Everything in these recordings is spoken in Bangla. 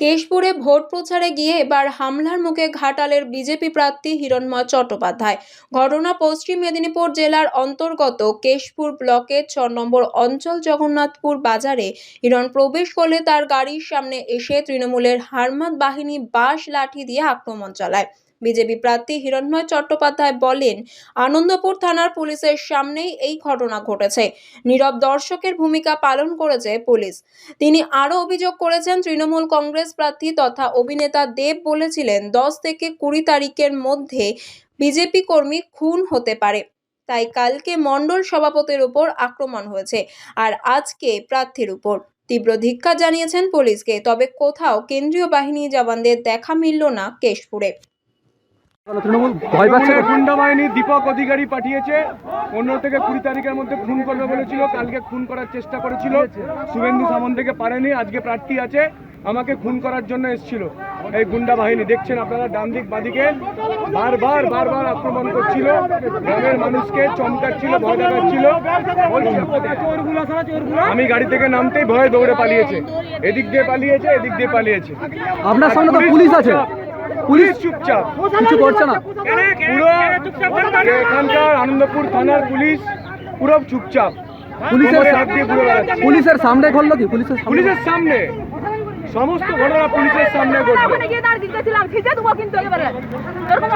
কেশপুরে ভোট প্রচারে গিয়ে এবার হামলার মুখে ঘাটালের বিজেপি প্রার্থী হিরণময় চট্টোপাধ্যায়। ঘটনা পশ্চিম মেদিনীপুর জেলার অন্তর্গত কেশপুর ব্লকের ছ নম্বর অঞ্চল জগন্নাথপুর বাজারে হিরণ প্রবেশ করলে তার গাড়ির সামনে এসে তৃণমূলের হারমাত বাহিনী বাস লাঠি দিয়ে আক্রমণ চালায়। বিজেপি প্রার্থী হিরণময় চট্টোপাধ্যায় বলেন, আনন্দপুর থানার পুলিশের সামনেই এই ঘটনা ঘটেছে। নীরব দর্শকের ভূমিকা পালন করেছে পুলিশ। তিনি আরও অভিযোগ করেছেন, তৃণমূল কংগ্রেস প্রার্থী তথা অভিনেতা দেব বলেছিলেন, দশ থেকে কুড়ি তারিখের মধ্যে বিজেপি কর্মী খুন হতে পারে। তাই কালকে মণ্ডল সভাপতির উপর আক্রমণ হয়েছে আর আজকে প্রার্থীর উপর। তীব্র ধিক্কার জানিয়েছেন পুলিশকে, তবে কোথাও কেন্দ্রীয় বাহিনী জওয়ানদের দেখা মিলল না কেশপুরে। তৃণমূল ভয় পাচ্ছে? গুন্ডা বাহিনী দীপক অধিকারী পাঠিয়েছে। পনেরো থেকে কুড়ি তারিখের মধ্যে খুন করবে বলেছিল কালকে খুন করার চেষ্টা করেছিল। শুভেন্দু সামন্তকে পারেনি আজকে প্রার্থী আছে আমাকে খুন করার জন্য এসেছিল। এই গুন্ডা বাহিনী দেখছেন আপনারা ডান দিক বাদিকে বারবার বারবার আক্রমণ করছিল। গ্রামের মানুষকে চমকাচ্ছিল ভয় দেখাচ্ছিল। আমি গাড়ি থেকে নামতেই ভয়ে দৌড়ে পালিয়েছে। এদিক দিয়ে পালিয়েছে এদিক দিয়ে পালিয়েছে। আপনার সামনে তো পুলিশ আছে। পুলিশ চুপচাপ। কিছু করছে না। পুরো এখানকার আনন্দপুর থানার পুলিশ পুরো চুপচাপ। পুলিশের। পুলিশের সামনে ঘটলো কি পুলিশের পুলিশের সামনে। সমস্ত ঘটনা পুলিশের সামনে ঘটলো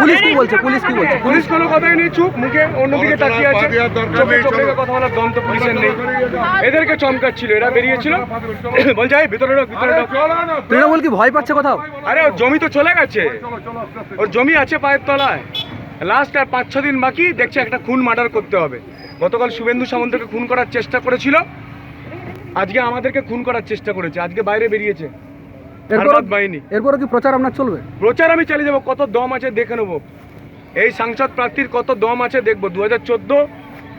পুলিশ কি বলছে? পুলিশ কি বলছে? পুলিশ কোনো কথাই নেই চুপ মুখে অন্যদিকে তাকিয়ে আছে। চোখে চোখে কথা বলার দন্ত পুলিশের নেই। এদেরকে চমকাচ্ছিল এরা বেরিয়েছিল। বলছে এই ভিতরে ঢোক, ভিতরে ঢোক। তৃণমূল কি ভয় পাচ্ছে কোথাও? আরে ওর জমি তো চলে গেছে। ওর জমি আছে পায়ের তলায়। লাস্ট আর পাঁচ ছ দিন বাকি দেখছে একটা খুন মার্ডার করতে হবে। গতকাল শুভেন্দু সামন্তকে খুন করার চেষ্টা করেছিল। আজকে আমাদেরকে খুন করার চেষ্টা করেছে আজকে বাইরে বেরিয়েছে। এরপর কি প্রচার আপনার চলবে? প্রচার আমি চালিয়ে যাব কত দম আছে দেখে নেব। এই সাংসদ প্রার্থীর কত দম আছে দেখব দু হাজার চোদ্দ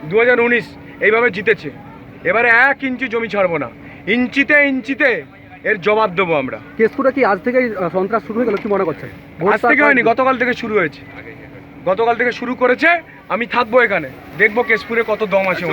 দু হাজার উনিশ এইভাবে জিতেছে। এবারে এক ইঞ্চি জমি ছাড়বো না। ইঞ্চিতে ইঞ্চিতে এর জবাব দেবো আমরা। কেশপুরে কি আজ আহ, সন্ত্রাস শুরু হয়ে গেল কি মনে করছেন? ভোট আজ থেকে হয়নি গতকাল থেকে শুরু হয়েছে। গতকাল থেকে শুরু করেছে আমি থাকব এখানে। দেখব কেশপুরে কত দম আছে।